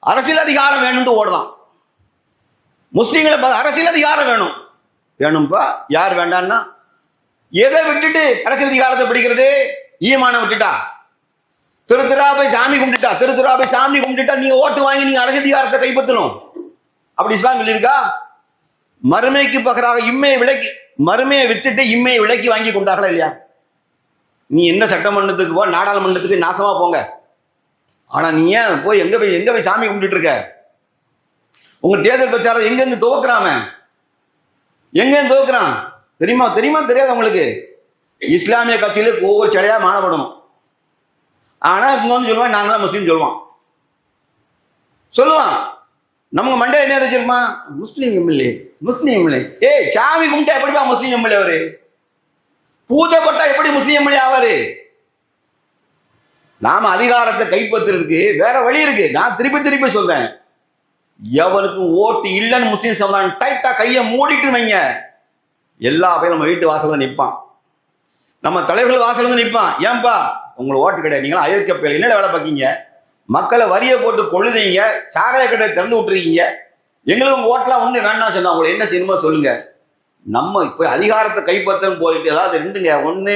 அரசியல் அதிகாரம் வேணும்னு ஓடுதான். முஸ்லீம்களை அரசியல் அதிகாரம் வேணும். வேணும்பா யார் வேண்டான்னா எதை விட்டுட்டு அரசியல் அதிகாரத்தை பிடிக்கிறது? ஈமான விட்டுட்டா. திரு போய் சாமி கும்பிட்டுட்டா. திரு போய் சாமி கும்பிட்டுட்டா நீங்க ஓட்டு வாங்கி நீங்க அரசியல் அதிகாரத்தை கைப்பற்றணும். அப்படி இஸ்லாம் சொல்லியிருக்கா? மறுமைக்கு பகராக இம்மையை விலைக்கு மறுமையை வித்துட்டு இம்மையை விலைக்கு வாங்கி கொண்டார்களா இல்லையா? நீ என்ன சட்டமன்றத்துக்கு போ நாடாளுமன்றத்துக்கு நாசமா போங்க. ஆனா நீ ஏன் போய் எங்க போய் எங்க போய் சாமி கும்பிட்டுட்டு இருக்க? உங்க தேர்தல் பிரச்சாரம் எங்க இருந்து துவக்குறாம? எங்க இருந்து துவக்குறான்? தெரியுமா? தெரியுமா? தெரியாது உங்களுக்கு. இஸ்லாமிய கட்சியில ஒவ்வொரு சிலையா மாறப்படணும் ஆனா இங்க வந்து சொல்லுவான் நாங்களாம் முஸ்லீம் சொல்லுவான். சொல்லுவான். நமக்கு மண்டே என்ன வச்சிருமா முஸ்லீம் எம்எல்ஏ முஸ்லீம் எம்எல்ஏ. ஏய் சாமி கும்பிட்டா எப்படிப்பா முஸ்லீம் எம்எல்ஏ அவரு? பூஜை கொட்டா எப்படி முஸ்லீம் எம்எல்ஏ ஆவாரு? நாம அதிகாரத்தை கைப்பற்றுறதுக்கு வேற வழி இருக்கு. நான் திருப்பி திருப்பி சொல்றேன். எவனுக்கு ஓட்டு இல்லைன்னு முஸ்லீம் சமுதாயம் டைட்டா கையை மூடிட்டு வைங்க. எல்லா பையன் நம்ம வீட்டு வாசல்ல நிற்பான். நம்ம தலைவர்கள் வாசல் வந்து நிற்பான். ஏன்பா? உங்களுக்கு ஓட்டு கிடையாது. நீங்களும் அயோக்கிய பேர் என்னடா வேலை பார்க்கீங்க? மக்களை வரியை போட்டு கொழுதீங்க சாராய கடை திறந்து விட்டுருக்கீங்க. எங்களுக்கு உங்க ஓட்டெல்லாம் ஒண்ணு வேண்டாம் சொன்னா உங்களை என்ன செய்யணுமோ சொல்லுங்க. நம்ம இப்போ அதிகாரத்தை கைப்பற்றணும் போயிட்டு ஏதாவது ரெண்டுங்க. ஒன்று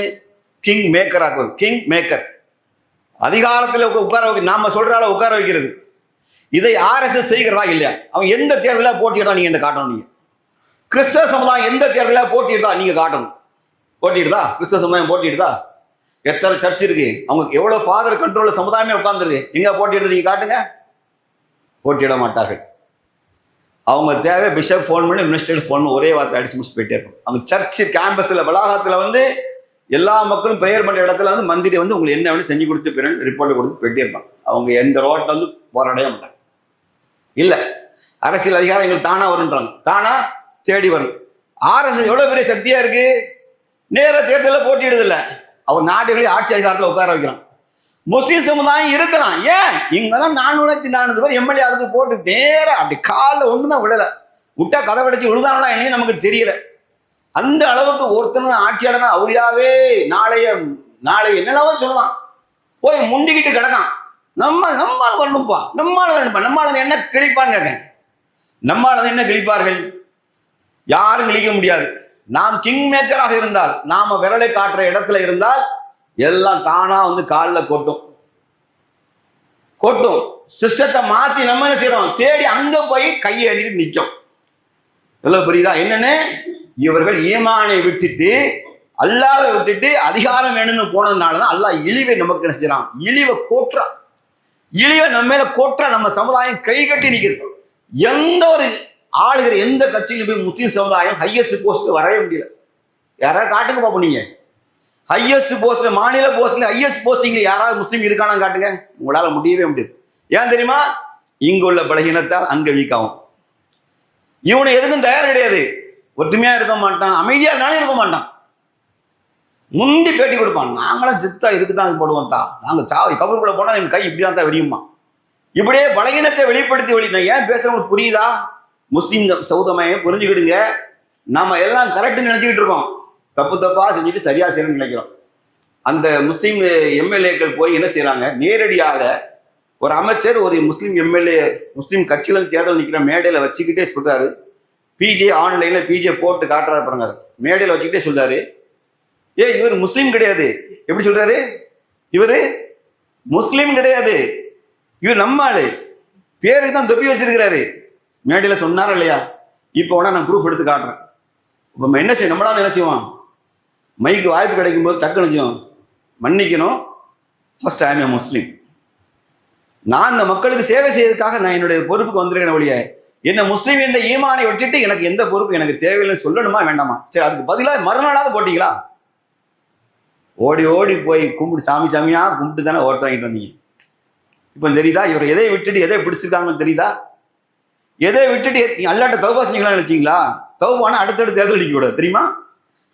கிங் மேக்கர் ஆக்குவது. கிங் மேக்கர் அதிகாரத்தில் உட்கார வைக்க நாம சொல்றால உட்கார வைக்கிறது. இதை ஆர்எஸ்எஸ் செய்கிறதா இல்லையா? அவன் எந்த தேர்தலில் போட்டியிடா நீங்க என்ன காட்டணும் நீங்க? கிறிஸ்தவ சமுதாயம் எந்த தேர்தலில் போட்டியிடா நீங்க காட்டணும்? போட்டியிடுதா கிறிஸ்தவ சமுதாயம் போட்டியிடுதா எத்தனை சர்ச் இருக்கு? அவங்க எவ்வளவு ஃபாதர் கண்ட்ரோலில் சமுதாயமே உட்கார்ந்துருக்கு. எங்க போட்டியிடுறது நீங்க காட்டுங்க. போட்டியிட மாட்டார்கள். அவங்க தேவை பிஷப் ஃபோன் பண்ணி மினிஸ்டர் ஃபோன் ஒரே வார்த்தை அடிச்சு முடிச்சு போயிட்டே இருக்கும் அவங்க சர்ச் கேம்பஸில் வளாகத்தில் வந்து எல்லா மக்களும் பெயர் பண்ணுற இடத்துல வந்து மந்திரி வந்து உங்களுக்கு என்ன வேணும் செஞ்சு கொடுத்து பிறன் ரிப்போர்ட் கொடுத்து போயிட்டே இருப்பாங்க. அவங்க எந்த ரோட்டில் வந்து போராடவே மாட்டாங்க. இல்லை. அரசியல் அதிகாரம் எங்களுக்கு தானா வருன்றாங்க தானா தேடி வரும். ஆர்எஸ்எஸ் எவ்வளோ பெரிய சக்தியாக இருக்கு? நேர தேர்தலில் போட்டியிடுதில்ல அவர் நாடுகளே ஆட்சி அதிகாரத்தில் உட்கார வைக்கிறான். முஸ்லீம் சமுதாயம் இருக்கலாம். ஏன்? இங்க தான் நானூத்தி நானூறு பேர் எம்எல்ஏ அதுக்கு போட்டு நேராக அப்படி காலில் ஒன்று தான் விடலை. விட்டா கதை விடச்சு விழுதாங்களா என்னையும் நமக்கு தெரியலை. அந்த அளவுக்கு ஒருத்தனும் ஆட்சியாளனா அவரியாவே நாளைய நாளை என்னென்னவோ சொல்லலாம். போய் முண்டிக்கிட்டு கிடக்கான். நம்ம நம்மால் வரணும்ப்பா நம்மால் வரணும்ப்பா நம்மால் என்ன கிழிப்பான்னு கேட்க நம்மால் என்ன கிழிப்பார்கள்? யாரும் கிழிக்க முடியாது. நாம் கிங் மேக்கராக இருந்தால் நாம விரலை காட்டுற இடத்துல இருந்தால் எல்லாம் தானா வந்து காலில் கொட்டும். கொட்டும். சிஸ்டத்தை மாத்தி நம்ம என்ன செய்யறோம் தேடி அங்க போய் கையை அடிட்டு நிற்கும் எவ்வளவு புரியுதா? என்னன்னு? இவர்கள் ஈமானை விட்டுட்டு அல்லாவை விட்டுட்டு அதிகாரம் வேணும்னு போனதுனால தான் அல்லாஹ் இழிவை நமக்கு என்ன செய்யறான் இழிவை கோட்டுறான் இழிவை நம்ம மேல கோட்டுறா நம்ம சமுதாயம் கை கட்டி நிற்கிறது எந்த ஒரு ஆளுகிற எந்த கட்சியிலும் போய் முஸ்லீம் சமுதாயம் ஹையஸ்ட் போஸ்ட் வரவே முடியல. யாராவது காட்டுங்க பாப்போம் நீங்க. ஹையஸ்ட் போஸ்ட் மாநில போஸ்ட்ல ஹையஸ்ட் போஸ்டிங்ல யாராவது முஸ்லீம் இருக்கானு காட்டுங்க. உங்களால முடியவே முடியாது. ஏன் தெரியுமா? இங்குள்ள பலகீனத்தால் அங்க வீக்காகும் இவனை எதுக்கும் தயார் கிடையாது. ஒற்றுமையா இருக்க மாட்டான் அமைதியா இருந்தாலும் இருக்க மாட்டான். முந்தி பேட்டி கொடுப்பான் நாங்களாம் ஜித்தா இதுக்கு தான் போடுவோம் தா. நாங்க சாவி கபருக்குள்ள போனா எங்க கை இப்படி தான் தான் விரியுமா? இப்படியே பலகீனத்தை வெளிப்படுத்தி வெளி ஏன் பேசுறவங்களுக்கு புரியுதா? முஸ்லீம் சௌதமையை புரிஞ்சுக்கிடுங்க. நம்ம எல்லாம் கரெக்ட்னு நினைச்சுக்கிட்டு இருக்கோம். தப்பு தப்பா செஞ்சுட்டு சரியா செய்யணும்னு நினைக்கிறோம். அந்த முஸ்லீம் எம்எல்ஏக்கள் போய் என்ன செய்கிறாங்க நேரடியாக ஒரு அமைச்சர் ஒரு முஸ்லீம் எம்எல்ஏ முஸ்லீம் கட்சியில தேர்தல் நிற்கிற மேடையில வச்சுக்கிட்டே சொல்றாரு. பிஜே ஆன்லைன்ல பிஜே போட்டு காட்டுறாரு பாருங்க மேடையில் வச்சுக்கிட்டே சொல்றாரு. ஏ இவர் முஸ்லீம் கிடையாது. எப்படி சொல்றாரு? இவரு முஸ்லீம் கிடையாது. இவர் நம்ம ஆளு. பேருக்கு தான் தொப்பி வச்சிருக்கிறாரு. மேடையில சொன்னாரா இல்லையா? இப்போ வேணா நான் ப்ரூஃப் எடுத்து காட்டுறேன். இப்போ நம்ம என்ன செய்யும் நம்மளால என்ன செய்வோம்? மைக்கு வாய்ப்பு கிடைக்கும் போது டக்குன்னு செய்வோம்? மன்னிக்கணும். ஃபர்ஸ்ட் ஐ எம் முஸ்லீம் நான் இந்த மக்களுக்கு சேவை செய்யறதுக்காக நான் என்னுடைய பொறுப்புக்கு வந்திருக்கேன் ஒழிய என்ன முஸ்லீம் என்ற ஈமானை விட்டுட்டு எனக்கு எந்த பொறுப்பு எனக்கு தேவையில்லைன்னு சொல்லணுமா வேண்டாமா? சரி அதுக்கு பதிலாக மறுநாளாவது போட்டிங்களா? ஓடி ஓடி போய் கும்பிட்டு சாமி சாமியா கும்பிட்டு தானே ஓட்டு வாங்கிட்டு வந்தீங்க. இப்போ தெரியுதா? இவர் எதை விட்டுட்டு எதை பிடிச்சிருக்காங்கன்னு தெரியுதா? எதை விட்டுட்டு நீ அல்லாட்ட தௌபா செஞ்சீங்களான்னு நினைச்சீங்களா? தௌபானா அடுத்தடுத்து தேர்தல் நிற்க கூடாது தெரியுமா?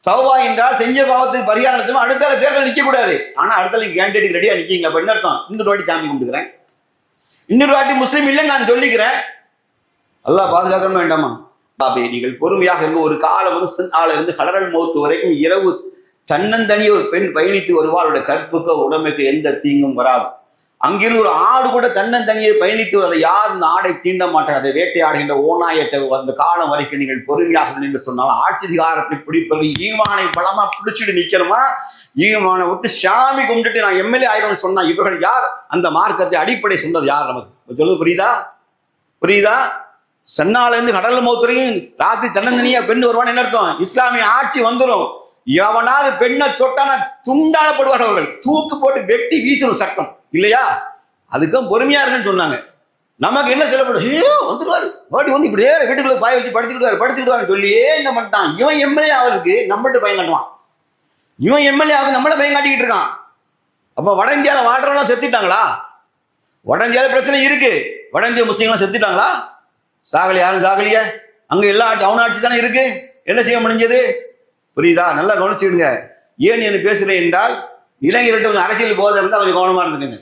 தௌபா என்றால் செஞ்ச பாவத்தின் பரிகாரம் அடுத்த தேர்தல் நிற்க கூடாது ஆனா அடுத்த கேண்டிடேட் ரெடியா நிக்கீங்க என்ன அர்த்தம்? இன்னொரு வாட்டி சாமி கும்பிட்டுக்கிறேன். இன்னொரு வாட்டி முஸ்லீம் இல்லைன்னு நான் சொல்லிக்கிறேன். அல்லாஹ் பாதுகாக்கணும் வேண்டாமா? பாபே நீங்கள் பொறுமையாக இருந்து ஒரு காலமும் வந்து இருந்து கடல் மௌத்து வரைக்கும் இரவு தன்னந்தனியே ஒரு பெண் பயணித்து வருவாளோட கற்புக்கோ உடமைக்கு எந்த தீங்கும் வராது. அங்கிருந்து ஒரு ஆடு கூட தன்னந்தனியை பயணித்து அதை யார் இந்த ஆடை தீண்ட மாட்டார்? அதை வேட்டையாடுகின்ற ஓநாயத்தை அந்த காலம் வரைக்கும் நீங்கள் பொறுமையாக நின்று சொன்னால் ஆட்சி அதிகாரத்தை பிடிப்பது ஈமானை பலமா பிடிச்சிட்டு நிக்கணுமா? ஈமானை விட்டு சாமி கும்பிட்டுட்டு நான் எம்எல்ஏ ஆயிரம்னு சொன்னா இவர்கள் யார்? அந்த மார்க்கத்தை அடிப்படை சொன்னது யார் நமக்கு? சொல்லுது புரியுதா? புரியுதா? சென்னால இருந்து கடல் மௌத்துறையும் ராத்திரி தன்னந்தனியா பெண் வருவான்னு என்ன அர்த்தம்? இஸ்லாமிய ஆட்சி வந்துடும் எவனாவது பெண்ணை தொட்டானா துண்டாடப்படுவார் அவர்கள். தூக்கு போட்டு வெட்டி வீசணும் சட்டம். இல்லையா? அதுக்கும் பொறுமையா இருக்குன்னு சொன்னாங்க. நமக்கு என்ன சொல்லப்படும்? ஐயோ வந்துடுவாரு ஓட்டி வந்து இப்படியே வீட்டுக்குள்ள பாய வச்சு படுத்துக்கிடுவாரு படுத்துக்கிடுவாருன்னு சொல்லியே என்ன பண்ணிட்டான்? இவன் எம்எல்ஏ அவருக்கு நம்மகிட்ட பயம் காட்டுவான். இவன் எம்எல்ஏ ஆகுது நம்மள பயம் காட்டிக்கிட்டு இருக்கான். அப்போ வட இந்தியாவில் வாடுறவங்களாம் செத்துட்டாங்களா? வட இந்தியாவில் பிரச்சனை இருக்கு. வட இந்திய முஸ்லீம்லாம் செத்துட்டாங்களா? சாகலி யாரும் சாகலிய அங்க எல்லா ஆட்சி அவன ஆட்சி தானே இருக்கு? என்ன செய்ய முடிஞ்சது? புரியுதா? நல்லா கவனிச்சுடுங்க ஏன் என்ன பேசுறேன் என்றால் இளைஞர்கிட்ட அரசியல் போதை இருந்தால் கொஞ்சம் கவனமா இருந்துக்கங்க.